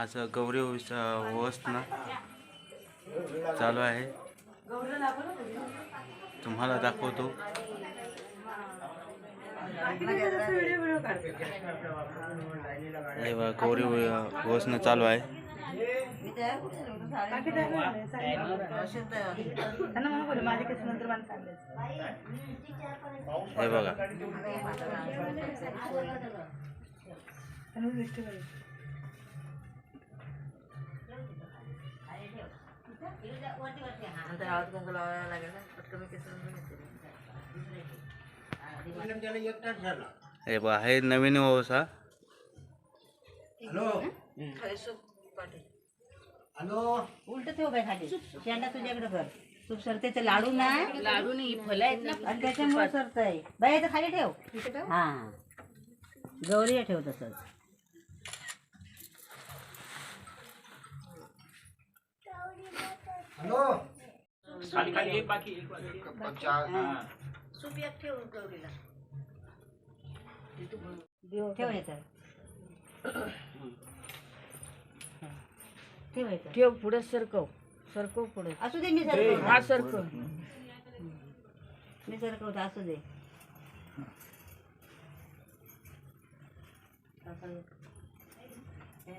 आज गौरी होस ना. चालू आहे. तुम्हाला दाखवतो. हे बघा गौरी होसनं चालू आहे. हे बघा. हळद कुंकू लावायला लागेल ना पटकन केस हे? हे नवीन हा खाली सूप पाटील उलट ठेव बाई खाली. शेंडा तुझ्याकडे कर तूप सरते ते लाडू ना. लाडू नाही फुलं आहेत ना. आणि त्याच्यामुळे सरतय. बाई इथं खाली ठेव. हा. गौरी ठेव तसंच. सूप एक ठेव गौरीला ठेव इथं ठेव पुढे सरकव. सरकव पुढे. असू दे मी सरकवतो. हा सरकव. मी सरकवतो असू दे. हे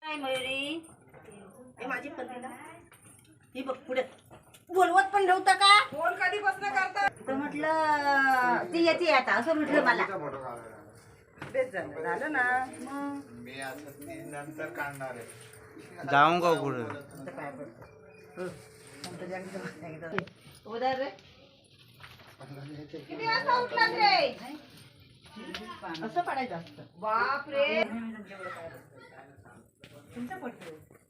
काय मयुरी माझी ही बघ पुढे बोलवत पण नव्हतं का फोन कधी बसणं करता तर म्हटलं ती येते आता असं म्हटलं मला झालं झालं ना जाऊ का पुढं उधार रे. किती वाजता उठलात रे असं पडायचं असतं. बापरे.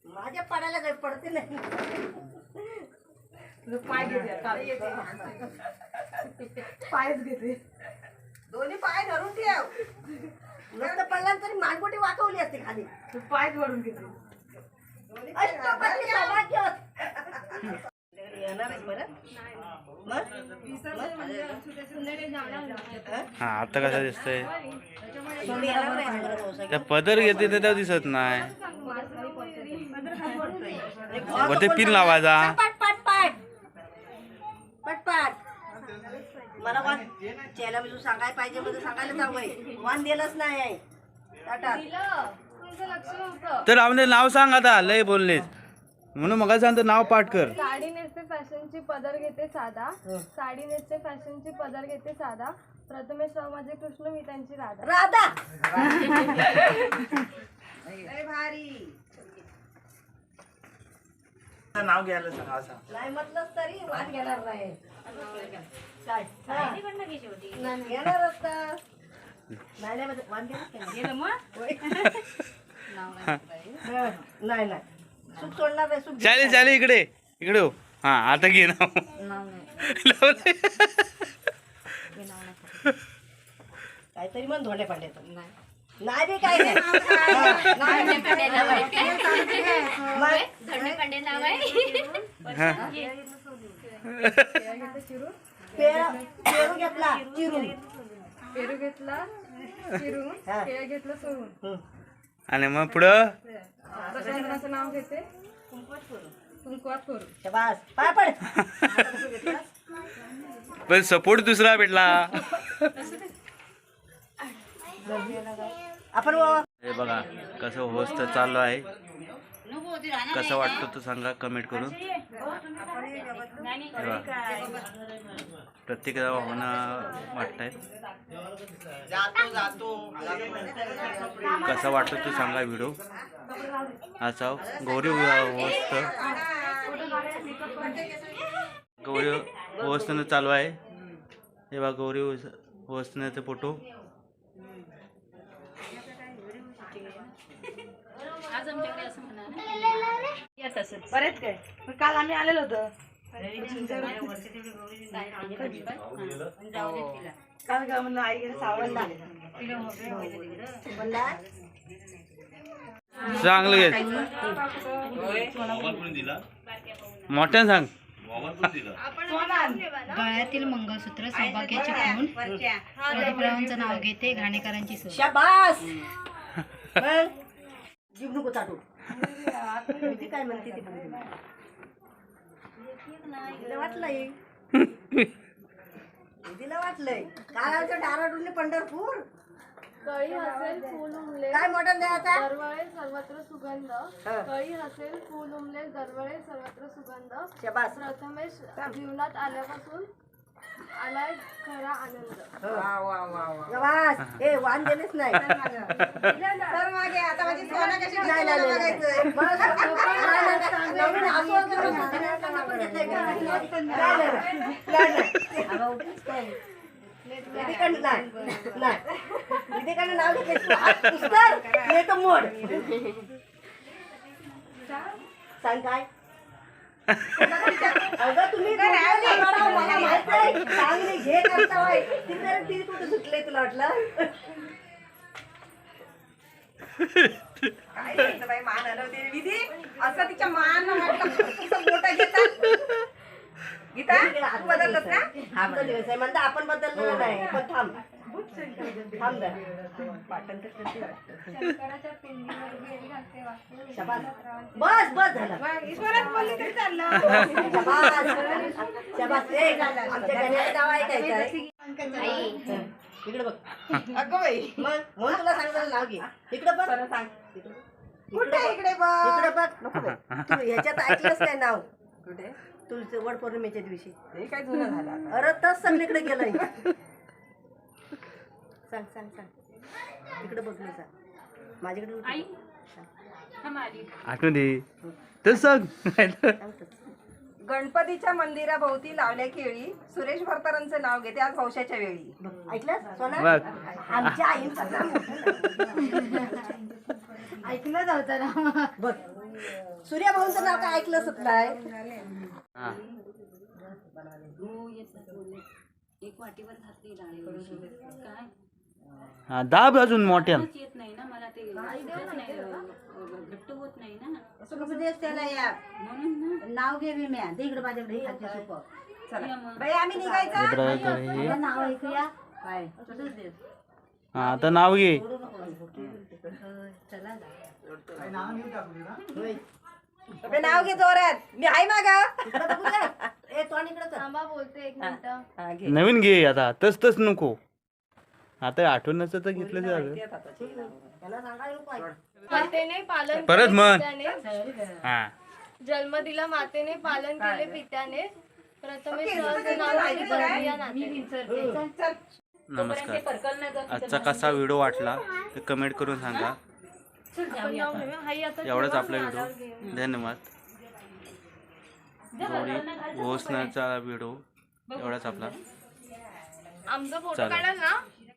माझ्या पाडायला काही पडते नाही. पाय घेते पायच घेते. दोन्ही पाय धरून ठेव. नुसतं पडला तरी मानगोटी वाकवली असते खाली. पाय धरून घेते अष्टपदी सौभाग्य होत. येणार आहे बरं मग? मग? हा आता कसं दिसतंय. त्या पदर घेते ते त्या दिसत नाही. वरती पिन लावायचा. पाट पाट पाट. पाट पाट. मला वान चेला मी तू सांगायला पाहिजे म्हणजे सांगायला जावं वान दिलंच नाही. आहे टाटा तर रामने नाव सांग आता. लय बोललेस म्हणून मग सांगतो नाव पाठ कर. साडी नेसते फॅशनची पदर घेते साधा. साडी नेसते फॅशनची पदर घेते साधा. प्रथमेश राव माझे कृष्ण मी त्यांची राधा. राधा! लय भारी. नाव घ्यायला सांग असं नाही म्हटलंच तरी वाद घेणार नाही. सुख सोडणार नाही सुख चालेल चालेल इकडे इकडे हो. हा आता घे नाव लावलंय. काहीतरी मन धोंडे पांड्याचं नाही. बी काय नाही. हा, नाही. बी काय नाही. पेरू पेरू घेतला चिरून. पेरू घेतला चिरून हा. केळ घेतलं सोडून. हं. आणि मग पुढं? चंद्राचं नाव घेते. कुंकवात करू. शबास. पाय पड. पण सपोर्ट दुसरा भेटला. आपण व- हे बघा कसं होस्त चालू आहे. कसं वाटतं तू सांगा कमेंट करून? हे होणं वाटतंय. जातो जातो. कसा वाटतो तू सांगा व्हिडिओ असा गौरी होस्त गौरी वसणं चालू आहे. हे बघा गौरी वसण्याचे फोटो बरेच काय? काल आम्ही आलेलो होतो. काल का म्हणलं आई गेली बोलला? चांगलं घे. मोठ्यानं सांग. गळ्यातील मंगळसूत्र सौभाग्याचे खून प्रदीपरावांचं नाव घेते घाणेकरांची शाबास. जीव नको चाटू. ती काय म्हणते ती बघू दे. तिला वाटलंय तिला वाटलंय काळाचं डाराडून पंढरपूर कळी हसेल फुल उमले काय मॉडर्न द्यायचा दरवळे सर्वत्र सुगंध कळी हसेल फुल उमले दरवळे सर्वत्र सुगंध. शाबास. प्रथमेश जीवनात आल्यापासून आलाय खरा आनंद. दिलेच नाही. तर मागे. आता माझी सोना कशी नाव घेतलं मोड. सांग काय? अगं तुम्ही दोघं लढा, मला माहीत आहे. चांगली घे करता बाई. तिकडे ती कुठे सुटले तुला वाटलं? काय करायचं बाई मान हलवते रे विधी. असं तिच्या मान मोठा घेतात गीता तू बदललंस हा दिवस आहे. म्हणता आपण बदललेलं नाही. पण थांब. गेली. बस बस झालं ईश्वरात बोलली तरी चाललं शाबास शाबास ए, आमच्या घरी नाव ऐकायचं आहे. इकडे बघ अगं बाई मग म्हणून तुला सांगितलं नाव घे इकडे बघ इकडे कुठे इकडे बघ इकडे बघ नको. तू ह्याच्यात ऐकलंच काय नाव कुठे तुझं वड पौर्णिमेच्या दिवशी हे काय जुनं झालं आता. अरे तस सगळीकडे गेलंय सांग सांग सांग. इकडे बघ मी सांग. माझ्याकडे उलटं बघ. आठवण दे. तर सांग. सांगतोच. गणपतीच्या मंदिराभोवती लावल्या केळी सुरेश भरतारांचं नाव घेते आज पावसाच्या वेळी. बघ, ऐकलंस? सोना? बघ. आमच्या आईचं नाव ऐकलं जातं ना. बघ. सूर्यभाऊंचं नाव काय ऐकलंच नाही हा. एक वाटीवर घातली डाळी काय? हा दाब अजून मोठ्यानं. येत नाही ना मला ते घट्ट होत नाही ना. उपदेश त्याला या? म्हणून ना. नाव घे मी म्या दे इकडे माझ्याकडे हे खाद्य सोपं चला. बाई आम्ही निघायचं? हे. तुझं नाव ऐकूया. काय तुझंच दे. हा आता नाव घे. चला बाई, नाव घे जोरात. मी आहे मागा. ए तो आणि इकडे कर. थांबा बोलते एक मिनिट. हा, घे. नवीन घे आता. तस तस नको. आता आठवण नसतं तर घेतलं. मातेने पालन परत केले म्हण. पित्याने. हा. जन्म दिला मातेने पालन केले पित्याने. सहज नाव बंधू या नात्याने. चल नमस्कार. आजचा कसा व्हिडिओ वाटला? ते कमेंट करून सांगा. आपण नाव घेऊया. हाई आता एवढाच आपला व्हिडिओ. धन्यवाद. गौरी घोषणाचा व्हिडिओ. एवढाच आपला. आमचा फोटो चालेल. काढाल ना?